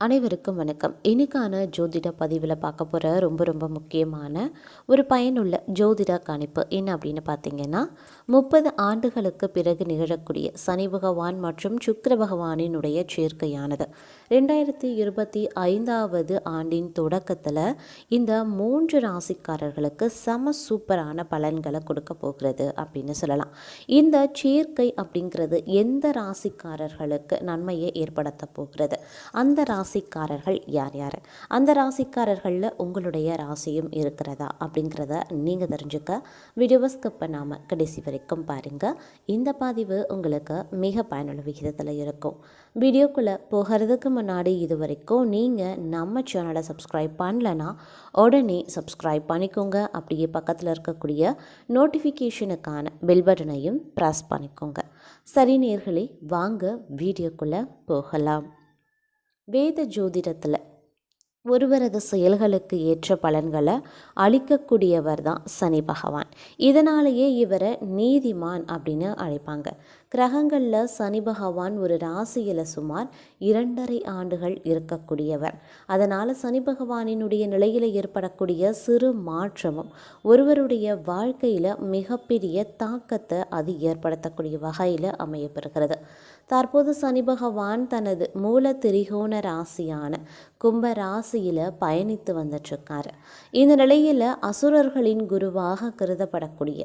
அனைவருக்கும் வணக்கம். இன்னைக்கான ஜோதிட பதிவில் பார்க்க போகிற ரொம்ப ரொம்ப முக்கியமான ஒரு பயனுள்ள ஜோதிட கணிப்பு என்ன அப்படின்னு பார்த்தீங்கன்னா முப்பது ஆண்டுகளுக்கு பிறகு நிகழக்கூடிய சனி பகவான் மற்றும் சுக்கர பகவானினுடைய சேர்க்கையானது. ரெண்டாயிரத்தி இருபத்தி ஐந்தாவது ஆண்டின் தொடக்கத்தில் இந்த மூன்று ராசிக்காரர்களுக்கு சம சூப்பரான பலன்களை கொடுக்க போகிறது அப்படின்னு சொல்லலாம். இந்த சேர்க்கை அப்படிங்கிறது எந்த ராசிக்காரர்களுக்கு நன்மையை ஏற்படுத்த போகிறது? அந்த ராசிக்காரர்கள் யார் யார்? அந்த ராசிக்காரர்களில் உங்களுடைய ராசியும் இருக்கிறதா அப்படிங்கிறத நீங்கள் தெரிஞ்சுக்க வீடியோவை ஸ்கிப் பண்ணாமல் கடைசி வரைக்கும் பாருங்கள் இந்த பதிவு உங்களுக்கு மிக பயனுள்ள விகிதத்தில் இருக்கும். வீடியோக்குள்ளே போகிறதுக்கு முன்னாடி இது வரைக்கும் நீங்கள் நம்ம சேனலை சப்ஸ்கிரைப் பண்ணலன்னா உடனே சப்ஸ்கிரைப் பண்ணிக்கோங்க. அப்படியே பக்கத்தில் இருக்கக்கூடிய நோட்டிஃபிகேஷனுக்கான பெல் பட்டனையும் ப்ரெஸ் பண்ணிக்கோங்க. சரி நேர்களே வாங்க வீடியோக்குள்ளே போகலாம். வேத ஜோதிடத்தில் ஒருவரது செயல்களுக்கு ஏற்ற பலன்களை அளிக்கக்கூடியவர் தான் சனி பகவான். இதனாலேயே இவரை நீதிமான் அப்படின்னு அழைப்பாங்க. கிரகங்களில் சனி பகவான் ஒரு ராசியில் சுமார் இரண்டரை ஆண்டுகள் இருக்கக்கூடியவர். அதனால் சனி பகவானினுடைய நிலையில் ஏற்படக்கூடிய சிறு மாற்றமும் ஒருவருடைய வாழ்க்கையில் மிகப்பெரிய தாக்கத்தை அது ஏற்படுத்தக்கூடிய வகையில் அமையப்பெறுகிறது தற்போது சனி பகவான் தனது மூல திரிகோண ராசியான கும்ப ராசியில் பயணித்து வந்துட்டுருக்காரு. இந்த நிலையில் அசுரர்களின் குருவாக கருதப்படக்கூடிய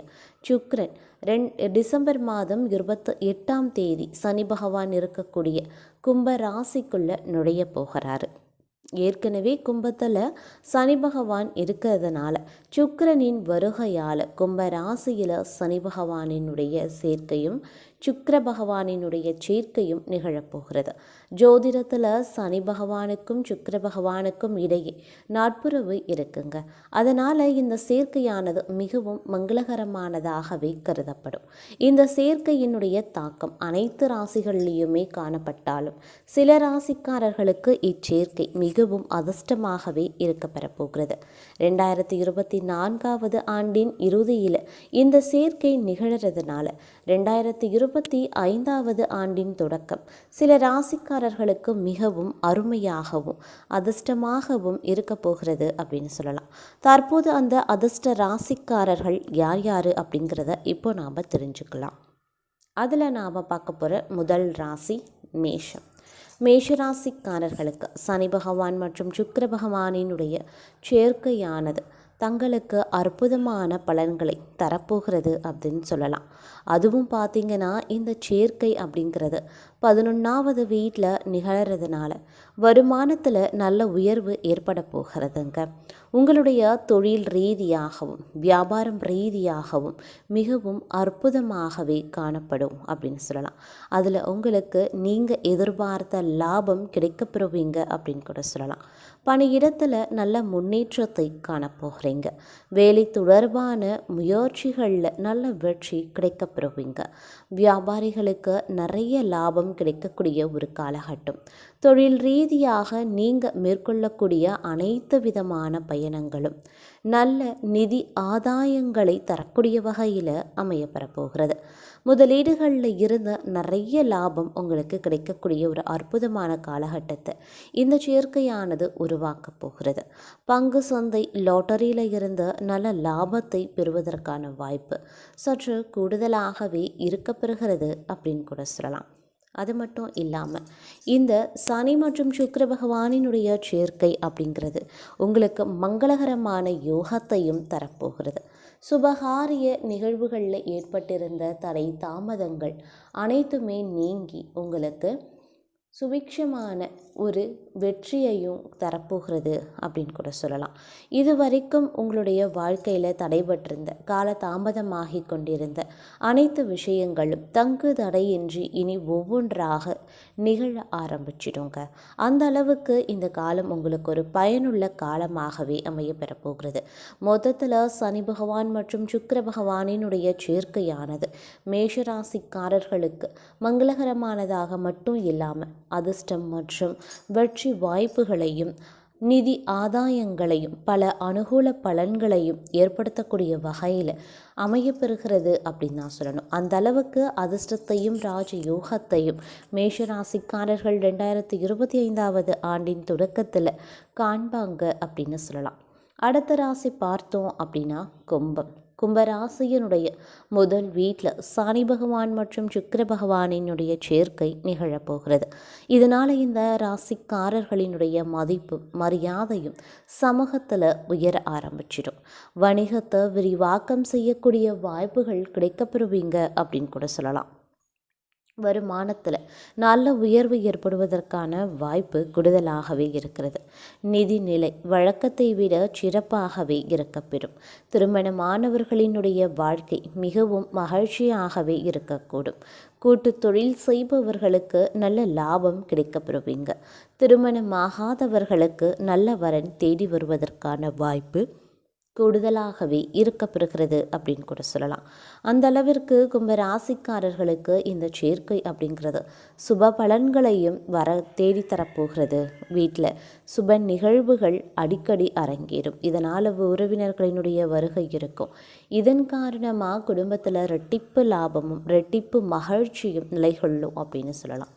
சுக்ரன் ரெண் டிசம்பர் மாதம் இருபத்தி எட்டாம் தேதி சனி பகவான் இருக்கக்கூடிய கும்ப ராசிக்குள்ளே நுழைய போகிறாரு. ஏற்கனவே கும்பத்தில் சனி பகவான் இருக்கிறதுனால சுக்கிரனின் வருகையால் கும்ப ராசியில் சனி பகவானினுடைய சேர்க்கையும் சுக்கர பகவானினுடைய சேர்க்கையும் நிகழப்போகிறது ஜோதிடத்தில் சனி பகவானுக்கும் சுக்கர பகவானுக்கும் இடையே நட்புறவு இருக்குங்க. அதனால் இந்த சேர்க்கையானது மிகவும் மங்களகரமானதாகவே கருதப்படும். இந்த சேர்க்கையினுடைய தாக்கம் அனைத்து ராசிகள்லேயுமே காணப்பட்டாலும் சில ராசிக்காரர்களுக்கு இச்சேர்க்கை மிகவும் அதிர்ஷ்டமாகவே இருக்க பெறப்போகிறது. ரெண்டாயிரத்தி இருபத்தி நான்காவது ஆண்டின் இறுதியில் இந்த சேர்க்கை நிகழறதுனால ரெண்டாயிரத்தி இருபத்தி ஐந்தாவது ஆண்டின் தொடக்கம் சில ராசிக்காரர்களுக்கு மிகவும் அருமையாகவும் அதிர்ஷ்டமாகவும் இருக்க போகிறது அப்படின்னு சொல்லலாம். தற்போது அந்த அதிர்ஷ்ட ராசிக்காரர்கள் யார் யார் அப்படிங்கிறத இப்போ நாம் தெரிஞ்சுக்கலாம். அதில் நாம் பார்க்க போகிற முதல் ராசி மேஷம். மேஷராசிக்காரர்களுக்கு சனி பகவான் மற்றும் சுக்கர பகவானினுடைய சேர்க்கையானது தங்களுக்கு அற்புதமான பலன்களை தரப்போகிறது அப்படின்னு சொல்லலாம். அதுவும் பார்த்திங்கன்னா இந்த சேர்க்கை அப்படிங்கிறது பதினொன்றாவது வீட்டில் நிகழறதுனால வருமானத்தில் நல்ல உயர்வு ஏற்பட போகிறதுங்க. உங்களுடைய தொழில் ரீதியாகவும் வியாபாரம் ரீதியாகவும் மிகவும் அற்புதமாகவே காணப்படும் அப்படின்னு சொல்லலாம். அதில் உங்களுக்கு நீங்கள் எதிர்பார்த்த லாபம் கிடைக்கப்பெறுவீங்க அப்படின்னு கூட சொல்லலாம். பணியிடத்தில் நல்ல முன்னேற்றத்தை காணப்போகிறீங்க வேலை தொடர்பான முயற்சிகளில் நல்ல வெற்றி கிடைக்கப்பெறுவீங்க வியாபாரிகளுக்கு நிறைய லாபம் கிடைக்கக்கூடிய ஒரு காலகட்டம். தொழில் ரீதியாக நீங்கள் மேற்கொள்ளக்கூடிய அனைத்து விதமான பயணங்களும் நல்ல நிதி ஆதாயங்களை தரக்கூடிய வகையில் அமையப்பெறப்போகிறது முதலீடுகளில் இருந்து நிறைய லாபம் உங்களுக்கு கிடைக்கக்கூடிய ஒரு அற்புதமான காலகட்டத்தை இந்த சேர்க்கையானது உருவாக்கப் போகிறது. பங்கு சந்தை லாட்டரியில் இருந்து நல்ல லாபத்தை பெறுவதற்கான வாய்ப்பு சற்று கூடுதலாகவே இருக்கப்பெறுகிறது அப்படின்னு கூட சொல்லலாம். அது மட்டும் இல்லாமல் இந்த சனி மற்றும் சுக்கர பகவானினுடைய சேர்க்கை அப்படிங்கிறது உங்களுக்கு மங்களகரமான யோகத்தையும் தரப்போகிறது. சுபகாரிய நிகழ்வுகளில் ஏற்பட்டிருந்த தடை தாமதங்கள் அனைத்துமே நீங்கி உங்களுக்கு சுபிக்ஷமான ஒரு வெற்றியையும் தரப்போகிறது அப்படின்னு கூட சொல்லலாம். இது வரைக்கும் உங்களுடைய வாழ்க்கையில் தடைபட்டிருந்த கால தாமதமாகி கொண்டிருந்த அனைத்து விஷயங்களும் தங்கு தடையின்றி இனி ஒவ்வொன்றாக நிகழ ஆரம்பிச்சிடுங்க. அந்த அளவுக்கு இந்த காலம் உங்களுக்கு ஒரு பயனுள்ள காலமாகவே அமைய பெறப்போகிறது. மொத்தத்தில் சனி பகவான் மற்றும் சுக்கர பகவானினுடைய சேர்க்கையானது மேஷராசிக்காரர்களுக்கு மங்களகரமானதாக மட்டும் இல்லாமல் அதிர்ஷ்டம் மற்றும் வெற்றி வாய்ப்புகளையும் நிதி ஆதாயங்களையும் பல அனுகூல பலன்களையும் ஏற்படுத்தக்கூடிய வகையில் அமையப்பெறுகிறது அப்படின்னு தான் சொல்லணும். அந்த அளவுக்கு அதிர்ஷ்டத்தையும் ராஜ யோகத்தையும் மேஷராசிக்காரர்கள் ரெண்டாயிரத்தி இருபத்தி ஐந்தாவது ஆண்டின் தொடக்கத்தில் காண்பாங்க அப்படின்னு சொல்லலாம். அடுத்த ராசி பார்த்தோம் அப்படின்னா கும்பம். கும்பராசியனுடைய முதல் வீட்டில் சனி பகவான் மற்றும் சுக்கர பகவானினுடைய சேர்க்கை நிகழப்போகிறது. இதனால் இந்த ராசிக்காரர்களினுடைய மதிப்பும் மரியாதையும் சமூகத்தில் உயர ஆரம்பிச்சிடும். வணிகத்தை விரிவாக்கம் செய்யக்கூடிய வாய்ப்புகள் கிடைக்கப்பெறுவீங்க அப்படின்னு கூட சொல்லலாம். வருமானத்தில் நல்ல உயர்வு ஏற்படுவதற்கான வாய்ப்பு கூடுதலாகவே இருக்கிறது. நிதிநிலை வழக்கத்தை விட சிறப்பாகவே இருக்கப்பெறும் திருமணமானவர்களினுடைய வாழ்க்கை மிகவும் மகிழ்ச்சியாகவே இருக்கக்கூடும். கூட்டு தொழில் செய்பவர்களுக்கு நல்ல லாபம் கிடைக்கப்பெறுவீங்க. திருமணமாகாதவர்களுக்கு நல்ல வரன் தேடி வருவதற்கான வாய்ப்பு கூடுதலாகவே இருக்கப்பெறுகிறது அப்படின்னு கூட சொல்லலாம். அந்த அளவிற்கு கும்ப ராசிக்காரர்களுக்கு இந்த சேர்க்கை அப்படிங்கிறது சுப பலன்களையும் வர தேடித்தரப்போகிறது வீட்டில். சுப நிகழ்வுகள் அடிக்கடி அரங்கேறும். இதனால் உறவினர்களினுடைய வருகை இருக்கும். இதன் காரணமாக குடும்பத்தில் ரெட்டிப்பு லாபமும் ரெட்டிப்பு மகிழ்ச்சியும் நிலைகொள்ளும் அப்படின்னு சொல்லலாம்.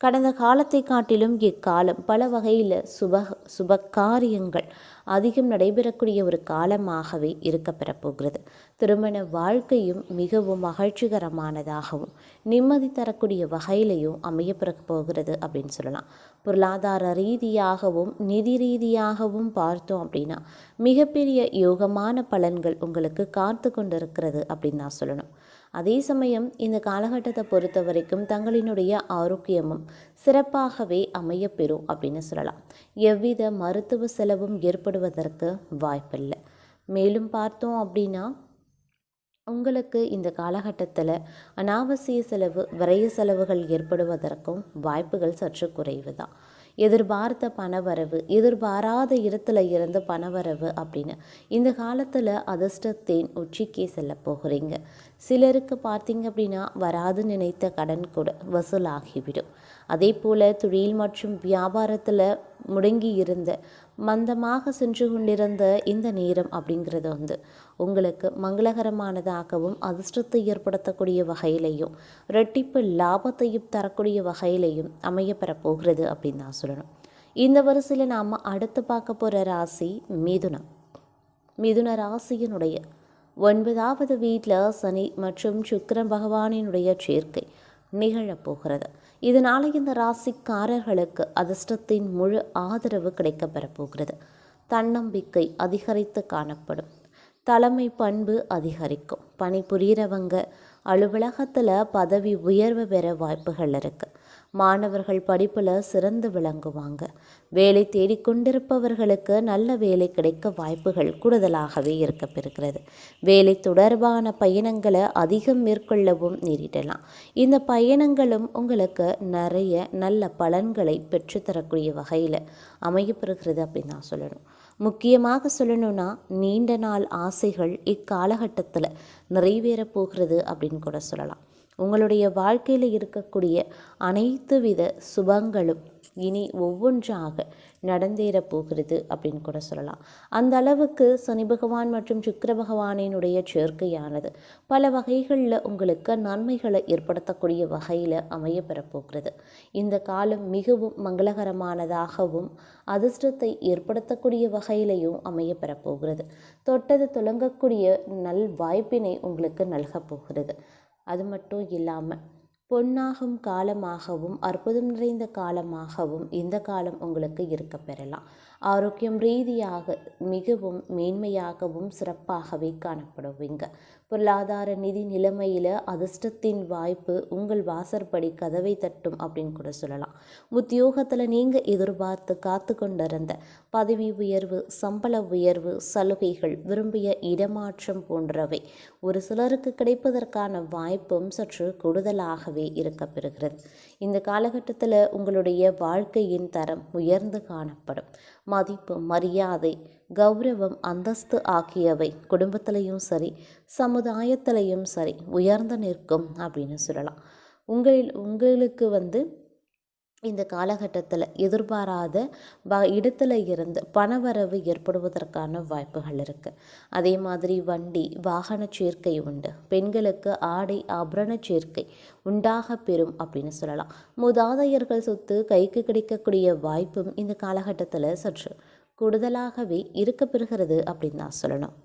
கடந்த காலத்தை காட்டிலும் இக்காலம் பல வகையில் சுப சுப காரியங்கள் அதிகம் நடைபெறக்கூடிய ஒரு காலமாகவே இருக்கப்பெறப் போகிறது. திருமண வாழ்க்கையும் மிகவும் மகிழ்ச்சிகரமானதாகவும் நிம்மதி தரக்கூடிய வகையிலையும் அமையப்பெறப் போகிறது அப்படின்னு சொல்லலாம். பொருளாதார ரீதியாகவும் நிதி ரீதியாகவும் பார்த்தோம் அப்படின்னா மிகப்பெரிய யோகமான பலன்கள் உங்களுக்கு காத்து கொண்டிருக்கிறது அப்படின்னு நான் சொல்லணும். அதே சமயம் இந்த காலகட்டத்தை பொறுத்த வரைக்கும் தங்களினுடைய ஆரோக்கியமும் சிறப்பாகவே அமையப்பெறும் அப்படின்னு சொல்லலாம். எவ்வித மருத்துவ செலவும் ஏற்படுவதற்கு வாய்ப்பில்லை. மேலும் பார்த்தோம் அப்படின்னா உங்களுக்கு இந்த காலகட்டத்தில் அனாவசிய செலவு விரைய செலவுகள் ஏற்படுவதற்கும் வாய்ப்புகள் சற்று குறைவு தான் எதிர்பார்த்த பணவரவு எதிர்பாராத இடத்துல இருந்து பணவரவு அப்படின்னு இந்த காலத்தில் அதிர்ஷ்டத்தேன் உச்சிக்கே செல்ல போகிறீங்க. சிலருக்கு பார்த்தீங்க அப்படின்னா வராது நினைத்த கடன் கூட வசூலாகிவிடும். அதே போல் தொழில் மற்றும் வியாபாரத்தில் முடங்கி இருந்த மந்தமாக சென்று கொண்டிருந்த இந்த நேரம் அப்படிங்கிறது வந்து உங்களுக்கு மங்களகரமானதாகவும் அதிர்ஷ்டத்தை ஏற்படுத்தக்கூடிய வகையிலையும் ரெட்டிப்பு லாபத்தையும் தரக்கூடிய வகையிலையும் அமையப்பெற போகிறது அப்படின்னு தான் சொல்லணும். இந்த வரிசையில் நாம் அடுத்து பார்க்க போகிற ராசி மிதுனம். மிதுன ராசியினுடைய ஒன்பதாவது வீட்டில் சனி மற்றும் சுக்கரன் பகவானினுடைய சேர்க்கை நிகழப்போகிறது இதனால் இந்த ராசிக்காரர்களுக்கு அதிர்ஷ்டத்தின் முழு ஆதரவு கிடைக்கப்பெறப் போகிறது. தன்னம்பிக்கை அதிகரித்து காணப்படும். தலைமை பண்பு அதிகரிக்கும். பணிபுரியறவங்க அலுவலகத்தில் பதவி உயர்வு பெற வாய்ப்புகள் இருக்குது மாணவர்கள் படிப்பில் சிறந்து விளங்குவாங்க. வேலை தேடிக்கொண்டிருப்பவர்களுக்கு நல்ல வேலை கிடைக்க வாய்ப்புகள் கூடுதலாகவே இருக்கப்பெறுகிறது வேலை தொடர்பான பயணங்களை அதிகம் மேற்கொள்ளவும் நேரிடலாம். இந்த பயணங்களும் உங்களுக்கு நிறைய நல்ல பலன்களை பெற்றுத்தரக்கூடிய வகையில் அமையப்பெறுகிறது அப்படின்னு நான் சொல்லணும். முக்கியமாக சொல்லணும்னா நீண்ட நாள் ஆசைகள் இக்காலகட்டத்தில் நிறைவேறப் போகிறது அப்படின்னு கூட சொல்லலாம். உங்களுடைய வாழ்க்கையில் இருக்கக்கூடிய அனைத்து வித சுபங்களும் இனி ஒவ்வொன்றாக நடந்தேற போகிறது அப்படின்னு கூட சொல்லலாம். அந்த அளவுக்கு சனி பகவான் மற்றும் சுக்கர பகவானினுடைய சேர்க்கையானது பல வகைகளில் உங்களுக்கு நன்மைகளை ஏற்படுத்தக்கூடிய வகையில் அமையப்பெறப் போகிறது. இந்த காலம் மிகவும் மங்களகரமானதாகவும் அதிர்ஷ்டத்தை ஏற்படுத்தக்கூடிய வகையிலையும் அமைய போகிறது. தொட்டது தொடங்கக்கூடிய நல் வாய்ப்பினை உங்களுக்கு நல்கப் போகிறது. அது மட்டும் இல்லாமல் பொன்னாகும் காலமாகவும் அற்புதம் நிறைந்த காலமாகவும் இந்த காலம் உங்களுக்கு இருக்க பெறலாம். ஆரோக்கியம் ரீதியாக மிகவும் மேன்மையாகவும் சிறப்பாகவே காணப்படுவீங்க. பொருளாதார நிதி நிலைமையில் அதிர்ஷ்டத்தின் வாய்ப்பு உங்கள் வாசற்படி கதவை தட்டும் அப்படின்னு கூட சொல்லலாம். உத்தியோகத்தில் நீங்கள் எதிர்பார்த்து காத்து கொண்டிருந்த பதவி உயர்வு சம்பள உயர்வு சலுகைகள் விரும்பிய இடமாற்றம் போன்றவை ஒரு சிலருக்கு கிடைப்பதற்கான வாய்ப்பும் சற்று கூடுதலாகவே இருக்கப்பெறுகிறது. இந்த காலகட்டத்தில் உங்களுடைய வாழ்க்கையின் தரம் உயர்ந்து காணப்படும். மதிப்பு மரியாதை கௌரவம் அந்தஸ்து ஆகியவை குடும்பத்திலையும் சரி சமுதாயத்திலையும் சரி உயர்ந்து நிற்கும் அப்படின்னு சொல்லலாம். உங்களில் உங்களுக்கு வந்து இந்த காலகட்டத்தில் எதிர்பாராத வ இடத்துல இருந்து பணவரவு ஏற்படுவதற்கான வாய்ப்புகள் இருக்குது அதே மாதிரி வண்டி வாகன சேர்க்கை உண்டு. பெண்களுக்கு ஆடை ஆபரண சேர்க்கை உண்டாக பெறும் அப்படின்னு சொல்லலாம். மூதாதையர்கள் சொத்து கைக்கு கிடைக்கக்கூடிய வாய்ப்பும் இந்த காலகட்டத்தில் சற்று கூடுதலாகவே இருக்க பெறுகிறது அப்படின்னு தான் சொல்லணும்.